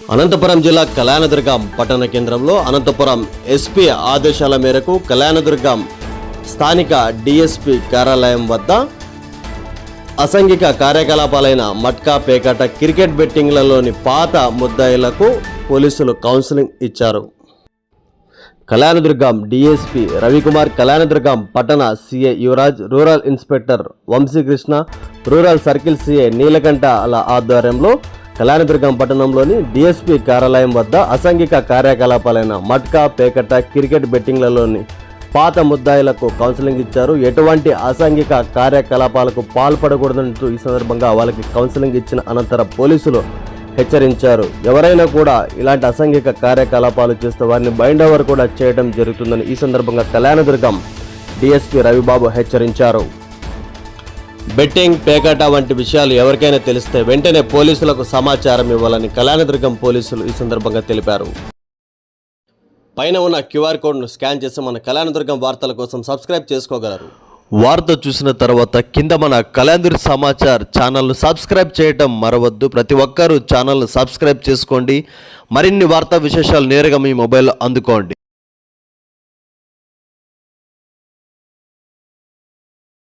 అనంతపురం జిల్లా కళ్యాణదుర్గం పట్టణ కేంద్రంలో అనంతపురం ఎస్పీ ఆదేశాల మేరకు కళ్యాణదుర్గం స్థానిక డిఎస్పి కార్యాలయం వద్ద అసంఘిక కార్యకలాపాలైన మట్కా పేకాట క్రికెట్ బెట్టింగ్లలోని పాత ముద్దాయిలకు పోలీసులు కౌన్సిలింగ్ ఇచ్చారు. కళ్యాణదుర్గం డిఎస్పి రవికుమార్ కళ్యాణదుర్గం పట్టణ CI Yuvaraj rural inspector Vamsikrishna rural circle CI నీలకంఠల ఆధ్వర్యంలో కళ్యాణదుర్గం పట్టణంలోని డిఎస్పి కార్యాలయం వద్ద అసాంఘిక కార్యకలాపాలైన మట్కా పేకట క్రికెట్ బెట్టింగ్లలోని పాత ముద్దాయిలకు కౌన్సిలింగ్ ఇచ్చారు. ఎటువంటి అసాంఘిక కార్యకలాపాలకు పాల్పడకూడదంటూ ఈ సందర్భంగా వాళ్ళకి కౌన్సిలింగ్ ఇచ్చిన అనంతరం పోలీసులు హెచ్చరించారు. ఎవరైనా కూడా ఇలాంటి అసాంఘిక కార్యకలాపాలు చేస్తే వారిని బైండ్ ఓవర్ కూడా చేయడం జరుగుతుందని ఈ సందర్భంగా కళ్యాణదుర్గం డిఎస్పీ రవిబాబు హెచ్చరించారు. బెట్టింగ్ పేకాట వంటి విషయాలు ఎవరికైనా తెలిస్తే వెంటనే పోలీసులకు సమాచారం ఇవ్వాలని కళ్యాణదుర్గం పోలీసులు ఈ సందర్భంగా తెలిపారు. పైన ఉన్న క్యూఆర్ కోడ్ను స్కాన్ చేసి మన కళ్యాణదుర్గం వార్తల కోసం సబ్స్క్రైబ్ చేసుకోగలరు. వార్త చూసిన తర్వాత కింద మన కళ్యాణదుర్ సమాచార్ ఛానల్ను సబ్స్క్రైబ్ చేయటం మరవద్దు. ప్రతి ఒక్కరూ ఛానల్ను సబ్స్క్రైబ్ చేసుకోండి. మరిన్ని వార్తా విశేషాలు నేరుగా మీ మొబైల్లో అందుకోండి.